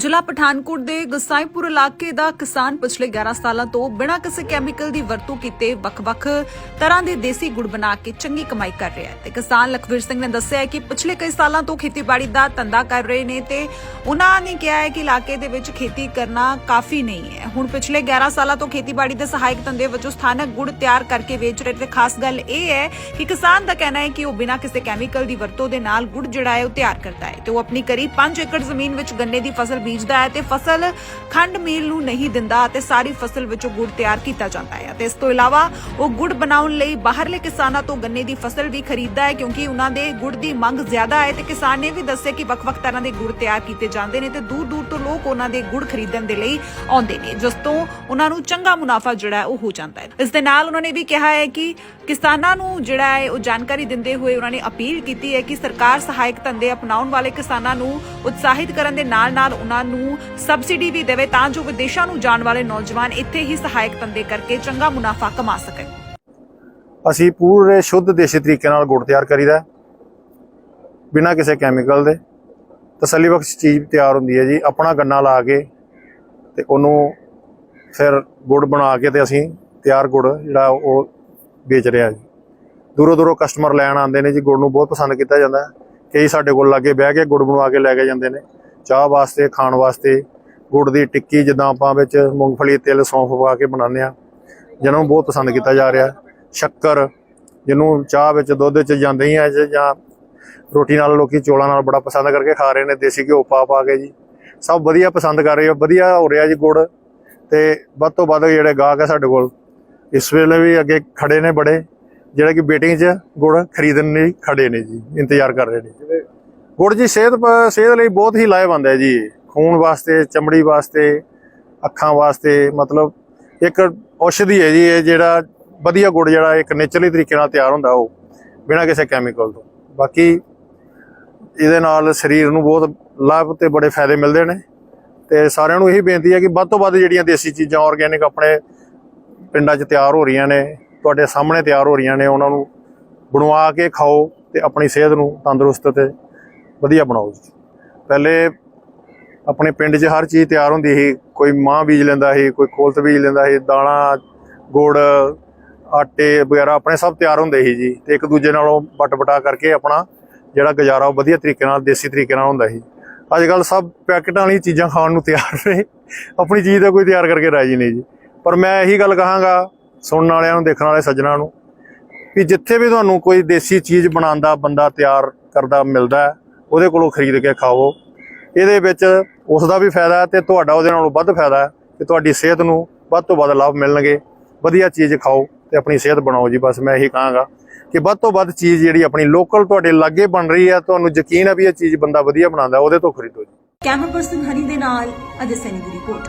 ਜ਼ਿਲ੍ਹਾ ਪਠਾਨਕੋਟ ਦੇ ਗਸਾਈਪੁਰ ਇਲਾਕੇ ਦਾ ਕਿਸਾਨ ਪਿਛਲੇ 11 ਸਾਲਾਂ ਤੋਂ ਬਿਨਾਂ ਕਿਸੇ ਕੈਮੀਕਲ ਦੀ ਵਰਤੋਂ ਕੀਤੇ ਵੱਖ-ਵੱਖ ਤਰ੍ਹਾਂ ਦੇ ਦੇਸੀ ਗੁੜ ਬਣਾ ਕੇ ਚੰਗੀ ਕਮਾਈ ਕਰ ਰਿਹਾ ਹੈ। ਤੇ ਕਿਸਾਨ ਲਖਵੀਰ ਸਿੰਘ ਨੇ ਦੱਸਿਆ ਕਿ ਪਿਛਲੇ ਕਈ ਸਾਲਾਂ ਤੋਂ ਖੇਤੀਬਾੜੀ ਦਾ ਧੰਦਾ ਕਰ ਰਹੇ ਨੇ ਤੇ ਉਹਨਾਂ ਨੇ ਕਿਹਾ ਹੈ ਕਿ ਇਲਾਕੇ ਦੇ ਵਿੱਚ ਖੇਤੀ ਕਰਨਾ ਕਾਫੀ ਨਹੀਂ ਹੈ। ਹੁਣ ਪਿਛਲੇ 11 ਸਾਲਾਂ ਤੋਂ ਖੇਤੀਬਾੜੀ ਦੇ ਸਹਾਇਕ ਧੰਦੇ ਵਜੋਂ ਸਥਾਨਕ ਗੁੜ ਤਿਆਰ ਕਰਕੇ ਵੇਚ ਰਹੇ ਤੇ ਖਾਸ ਗੱਲ ਇਹ ਹੈ ਕਿ ਕਿਸਾਨ ਦਾ ਕਹਿਣਾ ਹੈ ਕਿ ਉਹ ਬਿਨਾਂ ਕਿਸੇ ਕੈਮੀਕਲ ਦੀ ਵਰਤੋਂ ਦੇ ਨਾਲ ਗੁੜ ਜਿਹੜਾ ਹੈ ਉਹ ਤਿਆਰ ਕਰਦਾ ਹੈ ਤੇ ਉਹ ਆਪਣੀ ਕਰੀਬ 5 ਏਕੜ ਜ਼ਮੀਨ ਵਿੱਚ ਗੰਨੇ ਦੀ ਫਸਲ ਬੀਜਦਾ ਹੈ ਤੇ ਫਸਲ ਖੰਡ ਮੀਲ ਨੂੰ ਨਹੀਂ ਦਿੰਦਾ ਅਤੇ ਸਾਰੀ ਫਸਲ ਵਿੱਚੋਂ ਗੁੜ ਤਿਆਰ ਕੀਤਾ ਜਾਂਦਾ ਹੈ। ਤੇ ਇਸ ਤੋਂ ਇਲਾਵਾ ਉਹ ਗੁੜ ਬਣਾਉਣ ਲਈ ਬਾਹਰਲੇ ਕਿਸਾਨਾਂ ਤੋਂ ਗੰਨੇ ਦੀ ਫਸਲ ਵੀ ਖਰੀਦਦਾ ਹੈ ਕਿਉਂਕਿ ਉਹਨਾਂ ਦੇ ਗੁੜ ਦੀ ਮੰਗ ਜ਼ਿਆਦਾ ਹੈ ਤੇ ਕਿਸਾਨ ਨੇ ਵੀ ਦੱਸਿਆ ਕਿ ਵੱਖ-ਵੱਖ ਤਰ੍ਹਾਂ ਦੇ ਗੁੜ ਤਿਆਰ ਕੀਤੇ ਜਾਂਦੇ ਨੇ ਤੇ ਦੂਰ-ਦੂਰ ਤੋਂ ਲੋਕ ਉਹਨਾਂ ਦੇ ਗੁੜ ਖਰੀਦਣ ਦੇ ਲਈ ਆਉਂਦੇ ਨੇ, ਜਿਸ ਤੋਂ ਉਹਨਾਂ ਨੂੰ ਚੰਗਾ ਮੁਨਾਫਾ ਜਿਹੜਾ ਉਹ ਹੋ ਜਾਂਦਾ ਹੈ। ਇਸ ਦੇ ਨਾਲ ਉਹਨਾਂ ਨੇ ਵੀ ਕਿਹਾ ਹੈ ਕਿ ਕਿਸਾਨਾਂ ਨੂੰ ਜਿਹੜਾ ਹੈ ਉਹ ਜਾਣਕਾਰੀ ਦਿੰਦੇ ਹੋਏ ਉਹਨਾਂ ਨੇ ਅਪੀਲ ਕੀਤੀ ਹੈ ਕਿ ਸਰਕਾਰ ਸਹਾਇਕ ਧੰਦੇ ਅਪਣਾਉਣ ਵਾਲੇ ਕਿਸਾਨਾਂ ਨੂੰ ਉਤਸ਼ਾਹਿਤ ਕਰਨ ਦੇ ਨਾਲ-ਨਾਲ ਉਹਨਾਂ ਨੂੰ ਸਬਸਿਡੀ ਵੀ ਦੇਵੇ ਤਾਂ ਜੋ ਵਿਦੇਸ਼ਾਂ ਨੂੰ ਜਾਣ ਵਾਲੇ ਨੌਜਵਾਨ ਇੱਥੇ ਹੀ ਸਹਾਇਕ ਧੰਦੇ ਕਰਕੇ ਚੰਗਾ ਮੁਨਾਫਾ ਕਮਾ ਸਕਣ। ਅਸੀਂ ਪੂਰੇ ਸ਼ੁੱਧ ਦੇਸੀ ਤਰੀਕੇ ਨਾਲ ਗੁੜ ਤਿਆਰ ਕਰੀਦਾ ਬਿਨਾਂ ਕਿਸੇ ਕੈਮੀਕਲ ਦੇ। ਤਸੱਲੀ ਬਖਸ਼ ਚੀਜ਼ ਤਿਆਰ ਹੁੰਦੀ ਹੈ ਜੀ। ਆਪਣਾ ਗੰਨਾ ਲਾ ਕੇ ਤੇ ਉਹਨੂੰ ਫਿਰ ਗੁੜ ਬਣਾ ਕੇ ਤੇ ਅਸੀਂ ਤਿਆਰ ਗੁੜ ਜਿਹੜਾ ਉਹ ਵੇਚ ਰਿਹਾ ਜੀ। ਦੂਰੋਂ ਦੂਰੋਂ ਕਸਟਮਰ ਲੈਣ ਆਉਂਦੇ ਨੇ ਜੀ। ਗੁੜ ਨੂੰ ਬਹੁਤ ਪਸੰਦ ਕੀਤਾ ਜਾਂਦਾ ਕਈ ਸਾਡੇ ਕੋਲ ਲਾਗੇ ਬਹਿ ਕੇ ਗੁੜ ਬਣਵਾ ਕੇ ਲੈ ਕੇ ਜਾਂਦੇ ਨੇ। ਚਾਹ ਵਾਸਤੇ, ਖਾਣ ਵਾਸਤੇ, ਗੁੜ ਦੀ ਟਿੱਕੀ ਜਿੱਦਾਂ ਆਪਾਂ ਵਿੱਚ ਮੂੰਗਫਲੀ, ਤਿਲ, ਸੌਂਫ ਪਾ ਕੇ ਬਣਾਉਂਦੇ ਆ ਜਿਹਨਾਂ ਨੂੰ ਬਹੁਤ ਪਸੰਦ ਕੀਤਾ ਜਾ ਰਿਹਾ। ਸ਼ੱਕਰ, ਜਿਹਨੂੰ ਚਾਹ ਵਿੱਚ ਦੁੱਧ ਚ ਜਾਂਦੇ ਹੀ ਆ ਜਾਂ ਰੋਟੀ ਨਾਲ ਲੋਕੀ ਚੋਲਾਂ ਨਾਲ ਬੜਾ ਪਸੰਦ ਕਰਕੇ ਖਾ ਰਹੇ ਨੇ, ਦੇਸੀ ਘਿਓ ਪਾ ਪਾ ਕੇ ਜੀ। ਸਭ ਵਧੀਆ ਪਸੰਦ ਕਰ ਰਹੇ ਆ, ਵਧੀਆ ਹੋ ਰਿਹਾ ਜੀ ਗੁੜ। ਤੇ ਵੱਧ ਤੋਂ ਵੱਧ ਜਿਹੜੇ ਗਾਹਕ ਆ ਸਾਡੇ ਕੋਲ, ਇਸ ਵੇਲੇ ਵੀ ਅੱਗੇ ਖੜੇ ਨੇ ਬੜੇ, ਜਿਹੜੇ ਕਿ ਬੇਟਿੰਗ 'ਚ ਗੁੜ ਖਰੀਦਣ ਲਈ ਖੜੇ ਨੇ ਜੀ, ਇੰਤਜ਼ਾਰ ਕਰ ਰਹੇ ਨੇ। ਗੁੜ ਜੀ, ਸਿਹਤ ਸਿਹਤ ਲਈ ਬਹੁਤ ਹੀ ਲਾਹੇਵੰਦ ਹੈ ਜੀ। ਖੂਨ ਵਾਸਤੇ, ਚਮੜੀ ਵਾਸਤੇ, ਅੱਖਾਂ ਵਾਸਤੇ, ਮਤਲਬ ਇੱਕ ਔਸ਼ਧੀ ਹੈ ਜੀ, ਇਹ ਜਿਹੜਾ ਵਧੀਆ ਗੁੜ ਜਿਹੜਾ ਇੱਕ ਨੇਚਰਲੀ ਤਰੀਕੇ ਨਾਲ ਤਿਆਰ ਹੁੰਦਾ, ਉਹ ਬਿਨਾਂ ਕਿਸੇ ਕੈਮੀਕਲ ਤੋਂ। ਬਾਕੀ ਇਹਦੇ ਨਾਲ ਸਰੀਰ ਨੂੰ ਬਹੁਤ ਲਾਭ ਤੇ ਬੜੇ ਫਾਇਦੇ ਮਿਲਦੇ ਨੇ। ਤੇ ਸਾਰਿਆਂ ਨੂੰ ਇਹੀ ਬੇਨਤੀ ਹੈ ਕਿ ਵੱਧ ਤੋਂ ਵੱਧ ਜਿਹੜੀਆਂ ਦੇਸੀ ਚੀਜ਼ਾਂ ਆਰਗੇਨਿਕ ਆਪਣੇ ਪਿੰਡਾਂ 'ਚ ਤਿਆਰ ਹੋ ਰਹੀਆਂ ਨੇ, ਤੁਹਾਡੇ ਸਾਹਮਣੇ ਤਿਆਰ ਹੋ ਰਹੀਆਂ ਨੇ, ਉਹਨਾਂ ਨੂੰ ਬਣਵਾ ਕੇ ਖਾਓ ਤੇ ਆਪਣੀ ਸਿਹਤ ਨੂੰ ਤੰਦਰੁਸਤ ਤੇ ਵਧੀਆ ਬਣਾਓ ਜੀ। ਪਹਿਲੇ ਆਪਣੇ ਪਿੰਡ 'ਚ ਹਰ ਚੀਜ਼ ਤਿਆਰ ਹੁੰਦੀ ਸੀ। ਕੋਈ ਮਾਂ ਬੀਜ ਲੈਂਦਾ ਸੀ, ਕੋਈ ਕੋਲਥ ਬੀਜ ਲੈਂਦਾ ਸੀ ਦਾਣਾ ਗੁੜ, ਆਟੇ ਵਗੈਰਾ ਆਪਣੇ ਸਭ ਤਿਆਰ ਹੁੰਦੇ ਸੀ ਜੀ। ਤੇ ਇੱਕ ਦੂਜੇ ਨਾਲੋਂ ਵਟ ਵਟਾ ਕਰਕੇ ਆਪਣਾ ਜਿਹੜਾ ਗੁਜ਼ਾਰਾ ਉਹ ਵਧੀਆ ਤਰੀਕੇ ਨਾਲ, ਦੇਸੀ ਤਰੀਕੇ ਨਾਲ ਹੁੰਦਾ ਸੀ। ਅੱਜ ਕੱਲ ਸਭ ਪੈਕਟਾਂ ਵਾਲੀ ਚੀਜ਼ਾਂ ਖਾਣ ਨੂੰ ਤਿਆਰ ਨੇ। ਆਪਣੀ ਚੀਜ਼ ਦਾ ਕੋਈ ਤਿਆਰ ਕਰਕੇ ਰਾਜੀ ਨਹੀਂ ਜੀ। ਪਰ ਮੈਂ ਇਹੀ ਗੱਲ ਕਹਾਂਗਾ ਸੁਣਨ ਵਾਲਿਆਂ ਨੂੰ, ਦੇਖਣ ਵਾਲੇ ਸੱਜਣਾ ਨੂੰ ਵੀ ਜਿੱਥੇ ਵੀ ਤੁਹਾਨੂੰ ਕੋਈ ਦੇਸੀ ਚੀਜ਼ ਬਣਾਉਂਦਾ, ਬੰਦਾ ਤਿਆਰ ਕਰਦਾ, ਮਿਲਦਾ ਉਹਦੇ ਕੋਲੋਂ ਖਰੀਦ ਕੇ ਖਾਓ। ਇਹਦੇ ਵਿੱਚ ਉਸ ਦਾ ਵੀ ਫਾਇਦਾ ਹੈ ਤੇ ਤੁਹਾਡਾ ਉਹਦੇ ਨਾਲੋਂ ਵੱਧ ਫਾਇਦਾ ਹੈ ਕਿ ਤੁਹਾਡੀ ਸਿਹਤ ਨੂੰ ਵੱਧ ਤੋਂ ਵੱਧ ਲਾਭ ਮਿਲਣਗੇ। ਵਧੀਆ ਚੀਜ਼ ਖਾਓ ਤੇ ਆਪਣੀ ਸਿਹਤ ਬਣਾਓ ਜੀ, ਬਸ ਮੈਂ ਇਹੀ ਕਹਾਂਗਾ ਕਿ ਵੱਧ ਤੋਂ ਵੱਧ ਚੀਜ਼ ਜਿਹੜੀ ਆਪਣੀ ਲੋਕਲ ਤੁਹਾਡੇ ਲਾਗੇ ਬਣ ਰਹੀ ਹੈ, ਤੁਹਾਨੂੰ ਯਕੀਨ ਹੈ ਵੀ ਇਹ ਚੀਜ਼ ਬੰਦਾ ਵਧੀਆ ਬਣਾਉਂਦਾ, ਉਹਦੇ ਤੋਂ ਖਰੀਦੋ ਜੀ। ਕੈਮਰਾ ਪਰਸਨ ਹਰੀ ਦੇ ਨਾਲ ਅਜੇ ਸੈਨੀ ਦੀ ਰਿਪੋਰਟ।